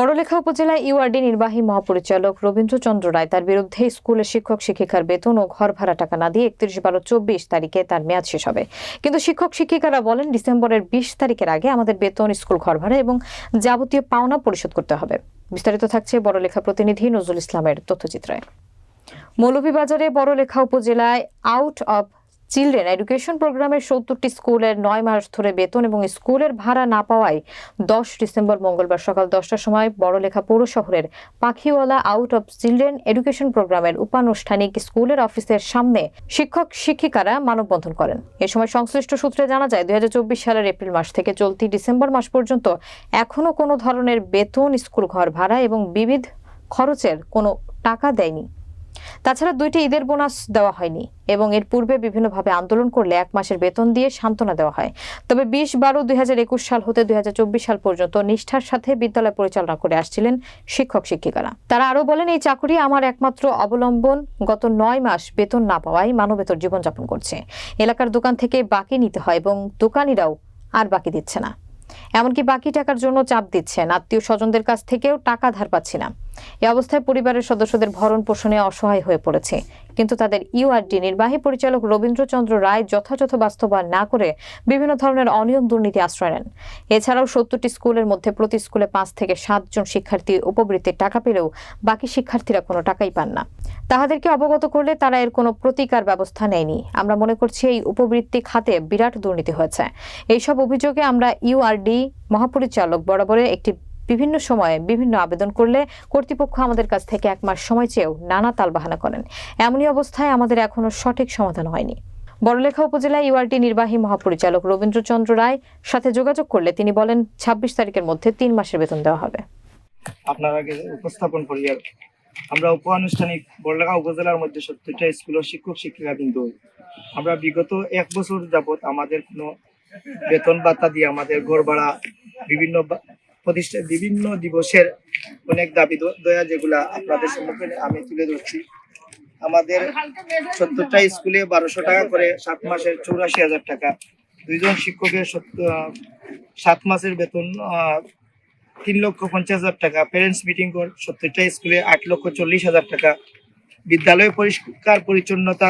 বড়লেখা উপজেলা ইউআরডি নির্বাহী মহাপরিচালক রবীন্দ্রচন্দ্র রায় তার বিরুদ্ধে স্কুলের শিক্ষক, শিক্ষিকার বেতন ও ঘর ভাড়া টাকা না দিয়ে একত্রিশ বারো চব্বিশ তারিখে তার মেয়াদ শেষ হবে। কিন্তু শিক্ষক, শিক্ষিকারা বলেন, ডিসেম্বরের বিশ তারিখের আগে আমাদের বেতন, স্কুল ঘর ভাড়া এবং যাবতীয় পাওনা পরিশোধ করতে হবে। বিস্তারিত থাকছে বড়লেখা প্রতিনিধি নজরুল ইসলামের তথ্যচিত্রে মৌলভীবাজারে বড়লেখা উপজেলায় আউট অব চিলড্রেন এডুকেশন প্রোগ্রামের সত্তরটি স্কুলের নয় মাস ধরে বেতন এবং স্কুলের ভাড়া না পাওয়ায় দশ ডিসেম্বর মঙ্গলবার সকাল দশটার সময় বড়লেখা পৌর শহরের পাখিওয়ালা আউট অব চিলড্রেন এডুকেশন প্রোগ্রামের উপানুষ্ঠানিক স্কুলের অফিসের সামনে শিক্ষক শিক্ষিকারা মানববন্ধন করেন। এ সময় সংশ্লিষ্ট সূত্রে জানা যায়, দুই হাজার চব্বিশ সালের এপ্রিল মাস থেকে চলতি ডিসেম্বর মাস পর্যন্ত এখনও কোনো ধরনের বেতন, স্কুল ঘর ভাড়া এবং বিবিধ খরচের কোনো টাকা দেয়নি। তাছাড়া দুইটি ঈদের বোনাস দেওয়া হয়নি এবং এর পূর্বে বিভিন্নভাবে আন্দোলন করলে এক মাসের বেতন দিয়ে সান্ত্বনা দেওয়া হয়। তবে বিশ বারো দুই সাল হতে দুই সাল পর্যন্ত নিষ্ঠার সাথে বিদ্যালয় পরিচালনা করে আসছিলেন শিক্ষক, শিক্ষিকারা। তারা আরও বলেন, এই চাকরি আমার একমাত্র অবলম্বন গত নয় মাস বেতন না পাওয়ায় মানবেতর জীবনযাপন করছে। এলাকার দোকান থেকে বাকি নিতে হয় এবং দোকানিরাও আর বাকি দিচ্ছে না। এমনকি বাকি টাকার জন্য চাপ দিচ্ছেন। আত্মীয় স্বজনদের কাছ থেকেও টাকা ধার পাচ্ছি না। এ অবস্থায় পরিবারের সদস্যদের ভরণ পোষণে অসহায় হয়ে পড়েছে। কিন্তু তাদের ইউআরডি নির্বাহী পরিচালক রবীন্দ্রচন্দ্র রায় যথাযথ বাস্তবায়ন না করে বিভিন্ন ধরনের অনিয়ম দুর্নীতি আশ্রয় নেন। এছাড়াও সত্তরটি স্কুলের মধ্যে প্রতি স্কুলে পাঁচ থেকে সাতজন শিক্ষার্থী উপবৃত্তির টাকা পেলেও বাকি শিক্ষার্থীরা কোনো টাকাই পান না। তাহাদেরকে অবগত করলে তারা এর কোনো প্রতিকার ব্যবস্থা নেয়নি। আমরা মনে করছি এই উপবৃত্তি খাতে বিরাট দুর্নীতি হয়েছে। এইসব অভিযোগে আমরা ইউআরডি মহাপরিচালক বরাবরের একটি বিভিন্ন সময়ে বিভিন্ন আবেদন করলে কর্তৃপক্ষ আমাদের কাছ থেকে এক মাস সময় চেয়েও নানা তালবাহানা করেন। এমনই অবস্থায় আমাদের এখনও সঠিক সমাধান হয়নি। বড়লেখা উপজেলা ইউআরটি নির্বাহী মহাপরিচালক রবীন্দ্রচন্দ্র রায় সাথে যোগাযোগ করলে তিনি বলেন, ছাব্বিশ তারিখের মধ্যে তিন মাসের বেতন দেওয়া হবে। আপনার আগে উপস্থাপন করি আর আমরা উপ আনুষ্ঠানিক বড়লেখা উপজেলার মধ্যে সত্তরটা স্কুল ও শিক্ষক শিক্ষিকা কিন্তু আমরা বিগত এক বছর যাবত আমাদের কোনো বেতন ভাতা দিয়ে আমাদের ঘর ভাড়া বিভিন্ন প্রতিষ্ঠান বিভিন্ন দিবসের অনেক দাবি দয়া যেগুলা আপনাদের সম্মুখে আমি তুলে ধরছি। আমাদের সত্তরটা স্কুলে বারোশো টাকা করে সাত মাসের চৌরাশি হাজার টাকা। দুইজন শিক্ষকের সাত মাসের বেতন তিন লক্ষ পঞ্চাশ হাজার টাকা প্যারেন্টস মিটিং কর সত্তরটা, স্কুলে আট লক্ষ চল্লিশ হাজার টাকা। বিদ্যালয় পরিষ্কার পরিচ্ছন্নতা